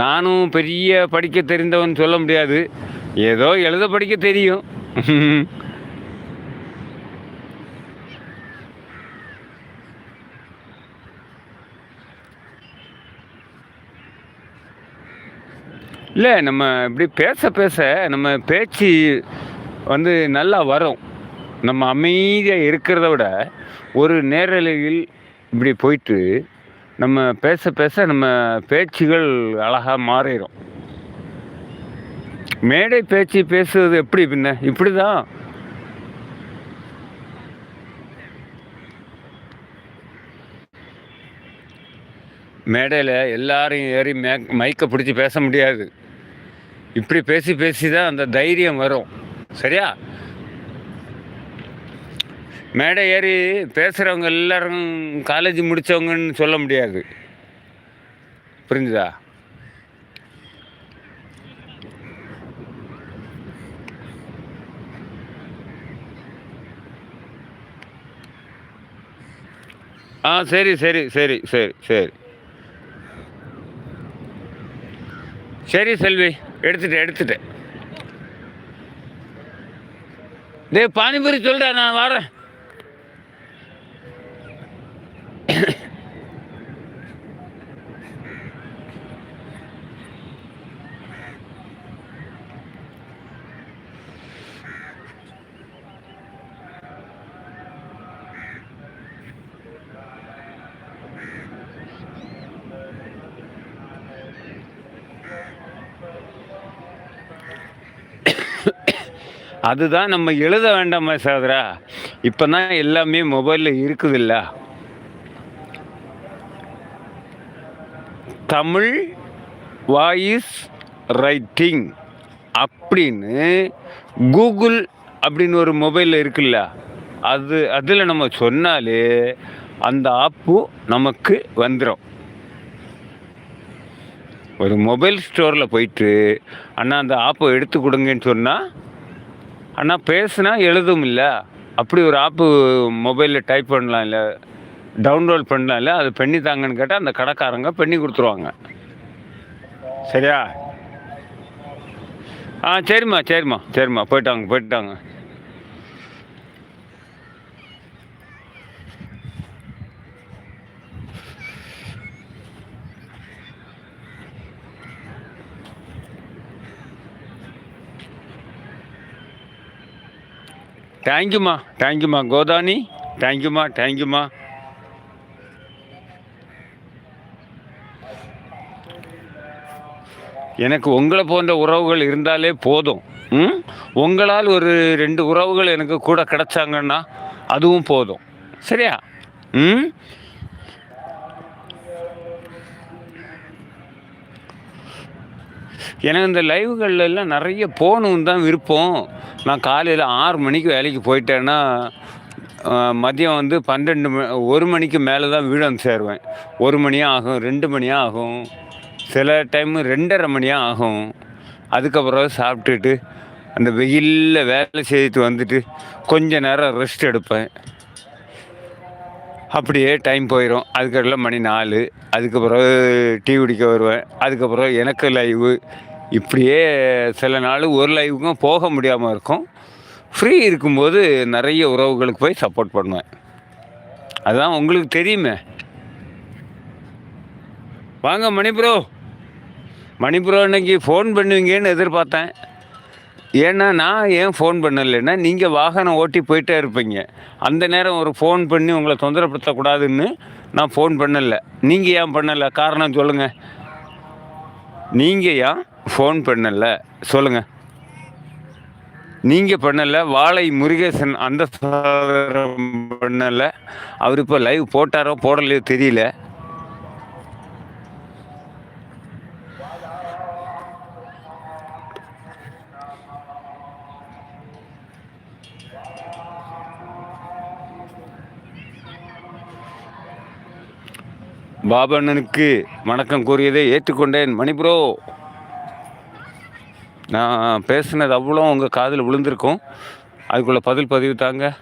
நானும் பெரிய படிக்க தெரிந்தவன் சொல்ல முடியாது. ஏதோ எழுத படிக்க தெரியும். இல்லை நம்ம இப்படி பேச பேச நம்ம பேச்சு வந்து நல்லா வரும். நம்ம அமைதியாக இருக்கிறத விட ஒரு நேரலையில் இப்படி போயிட்டு நம்ம பேச பேச நம்ம பேச்சுகள் அழகாக மாறிடும் மேடை பேச்சு பேசுவது எப்படி பின்ன? இப்படி தான் மேடையில் எல்லாரையும் ஏறி மே மைக்கை பிடிச்சி பேச முடியாது. இப்படி பேசி பேசி தான் அந்த தைரியம் வரும். சரியா? மேடை ஏறி பேசுகிறவங்க எல்லோரும் காலேஜ் முடித்தவங்கன்னு சொல்ல முடியாது. புரிஞ்சுதா? ஆ சரி சரி சரி சரி சரி. சரி செல்வி எடுத்துட்டேன் எடுத்துட்டேன். டேய் பானிபூரி சொல்கிறேன் நான் வரேன். அதுதான் நம்ம எழுத வேண்டாமா சகோதரா. இப்போ தான் எல்லாமே மொபைலில் இருக்குதுல்ல. தமிழ் வாய்ஸ் ரைட்டிங் அப்படின்னு கூகுள் அப்படின்னு ஒரு மொபைலில் இருக்குல்ல. அது அதில் நம்ம சொன்னாலே அந்த ஆப்பு நமக்கு வந்துடும் ஒரு மொபைல் ஸ்டோரில் போயிட்டு அண்ணா அந்த ஆப்பை எடுத்து கொடுங்கன்னு சொன்னால் அண்ணா பேசுனா எழுதும் இல்லை. அப்படி ஒரு ஆப்பு மொபைலில் டைப் பண்ணலாம் இல்லை. டவுன்லோட் பண்ணலாம் இல்லை. அது பண்ணி தாங்கன்னு கேட்டால் அந்த கடைக்காரங்க பண்ணி கொடுத்துருவாங்க. சரியா? ஆ சரிம்மா சரிம்மா சரிம்மா. போயிட்டாங்க போயிட்டாங்க. தேங்க்யூம்மா தேங்க்யூம்மா கோதானி தேங்க்யூம்மா தேங்க்யூம்மா எனக்கு உங்களை போன்ற உறவுகள் இருந்தாலே போதும். ம்? உங்களால் ஒரு ரெண்டு உறவுகள் எனக்கு கூட கிடைச்சாங்கன்னா அதுவும் போதும். சரியா? ம்? எனக்கு இந்த லைவுகள்லாம் எல்லாம் நிறைய போகணுன்னு தான் விருப்பம். நான் காலையில் ஆறு மணிக்கு வேலைக்கு போயிட்டேன்னா மதியம் வந்து பன்னெண்டு ஒரு மணிக்கு மேலே தான் வீடு வந்து சேருவேன். ஒரு மணியாக ஆகும் ரெண்டு மணியாக ஆகும். சில டைமு ரெண்டரை மணியாக ஆகும். அதுக்கப்புறம் சாப்பிட்டுட்டு அந்த வெயிலில் வேலை செய்துட்டு வந்துட்டு கொஞ்ச நேரம் ரெஸ்ட் எடுப்பேன். அப்படியே டைம் போயிடும் அதுக்கடல மணி நாலு. அதுக்கப்புறம் டீ குடிக்க வருவேன். அதுக்கப்புறம் எனக்கு லைவு இப்படியே சில நாள் ஒரு லைவுக்கும் போக முடியாமல் இருக்கும். ஃப்ரீ இருக்கும்போது நிறைய உறவுகளுக்கு போய் சப்போர்ட் பண்ணுவேன். அதுதான் உங்களுக்கு தெரியுமே. வாங்க மணி ப்ரோ மணி ப்ரோ இன்னைக்கு ஃபோன் பண்ணுவீங்கன்னு எதிர்பார்த்தேன். ஏன்னா நான் ஏன் ஃபோன் பண்ணலைன்னா நீங்கள் வாகனம் ஓட்டி போயிட்டே இருப்பீங்க. அந்த நேரம் ஒரு ஃபோன் பண்ணி உங்களை தொந்தரப்படுத்தக்கூடாதுன்னு நான் ஃபோன் பண்ணலை. நீங்கள் ஏன் பண்ணலை? காரணம் சொல்லுங்கள் நீங்கள் ஏன் ஃபோன் பண்ணலை? சொல்லுங்கள் நீங்கள் பண்ணலை வாழை முருகேசன் அந்த பண்ணலை. அவர் இப்போ லைவ் போட்டாரோ போடலையோ தெரியல. பாபண்ணனுக்கு வணக்கம் கூறியதை ஏற்றுக்கொண்டேன். மணி ப்ரோ நான் பேசுனது அவ்வளோ உங்கள் காதில் விழுந்திருக்கும். அதுக்குள்ளே பதில் பதிவு தாங்க.